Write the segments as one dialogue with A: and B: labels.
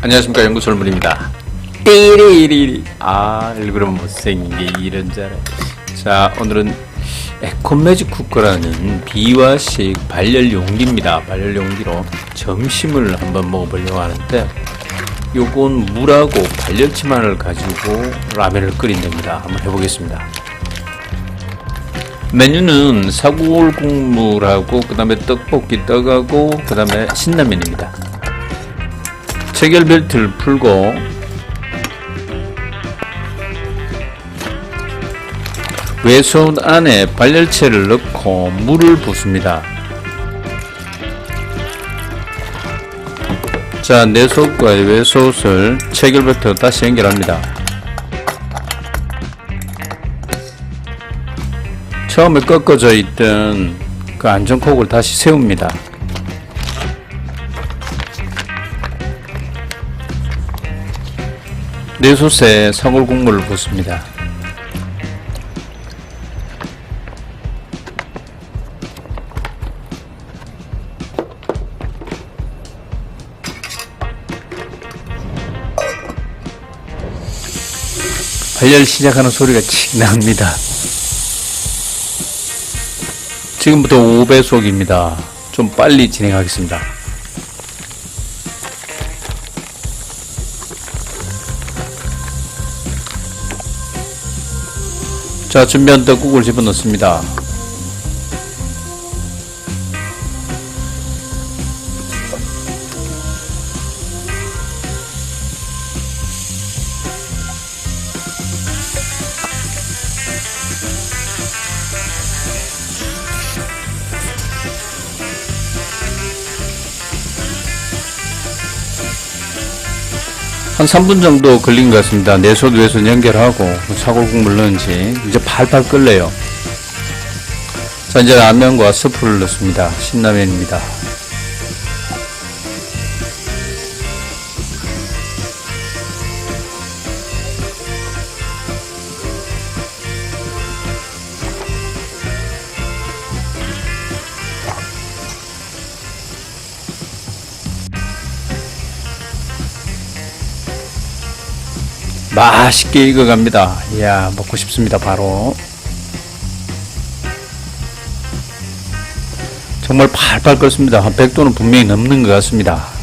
A: 안녕하십니까 연구설물입니다. 띠리리리. 아 일부러 못생긴 게 이런 줄 알아 자 오늘은 에코매직 쿠커라는 비화식 발열 용기입니다. 발열 용기로 점심을 한번 먹어보려고 하는데 요건 물하고 발열치만을 가지고 라면을 끓인 됩니다. 한번 해보겠습니다 메뉴는 사골 국물하고 그 다음에 떡볶이 떡하고 그 다음에 신라면입니다 체결 벨트를 풀고 외손 안에 발열체를 넣고 물을 붓습니다. 자, 내속과 외속을 체결 벨트로 다시 연결합니다. 처음에 꺾어져 있던 그 안전콕을 다시 세웁니다. 내솥에 사골 국물을 붓습니다. 발열 시작하는 소리가 칙 납니다. 지금부터 5배속입니다. 좀 빨리 진행하겠습니다. 자, 준비한 떡국을 집어넣습니다. 한 3분 정도 걸린 것 같습니다. 내손 외손 연결하고 사골 국물 넣은지 이제 팔팔 끓래요. 자 이제 라면과 스프를 넣습니다. 신라면입니다. 맛있게 익어갑니다. 이야 먹고 싶습니다. 바로 정말 팔팔 끓습니다. 한 100도는 분명히 넘는 것 같습니다.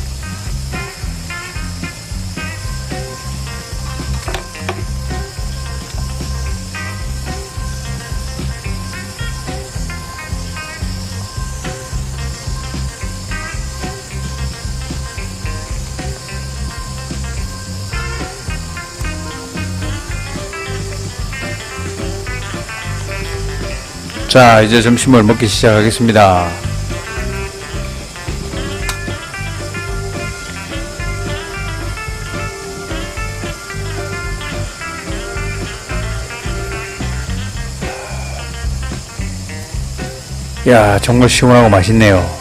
A: 자 이제 점심을 먹기 시작하겠습니다. 야 정말 시원하고 맛있네요.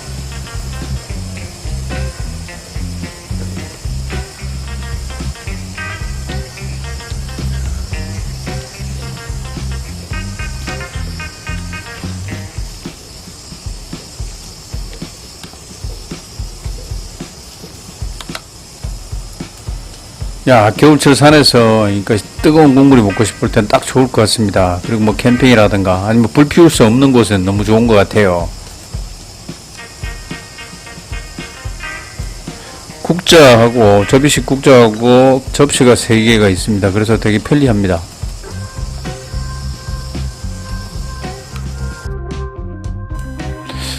A: 야, 겨울철 산에서 그러니까 뜨거운 국물이 먹고 싶을 땐 딱 좋을 것 같습니다. 그리고 뭐 캠핑이라든가 아니면 불 피울 수 없는 곳은 너무 좋은 것 같아요. 국자하고 접이식 국자하고 접시가 3개가 있습니다. 그래서 되게 편리합니다.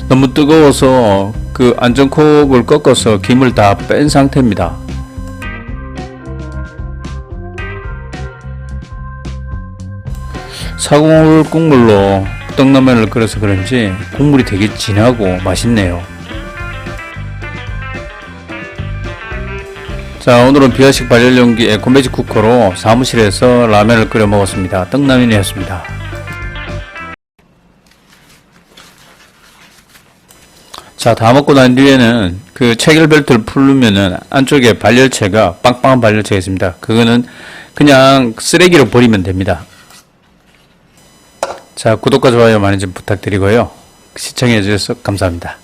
A: 너무 뜨거워서 그 안전콕을 꺾어서 김을 다 뺀 상태입니다. 사골 국물로 떡라면을 끓여서 그런지 국물이 되게 진하고 맛있네요. 자 오늘은 비아식 발열용기 에코매직 쿠커로 사무실에서 라면을 끓여 먹었습니다. 떡라면이었습니다. 자 다 먹고 난 뒤에는 그 체결 벨트를 풀면은 안쪽에 발열체가 빵빵한 발열체가 있습니다. 그거는 그냥 쓰레기로 버리면 됩니다. 자, 구독과 좋아요 많이 좀 부탁드리고요. 시청해 주셔서 감사합니다.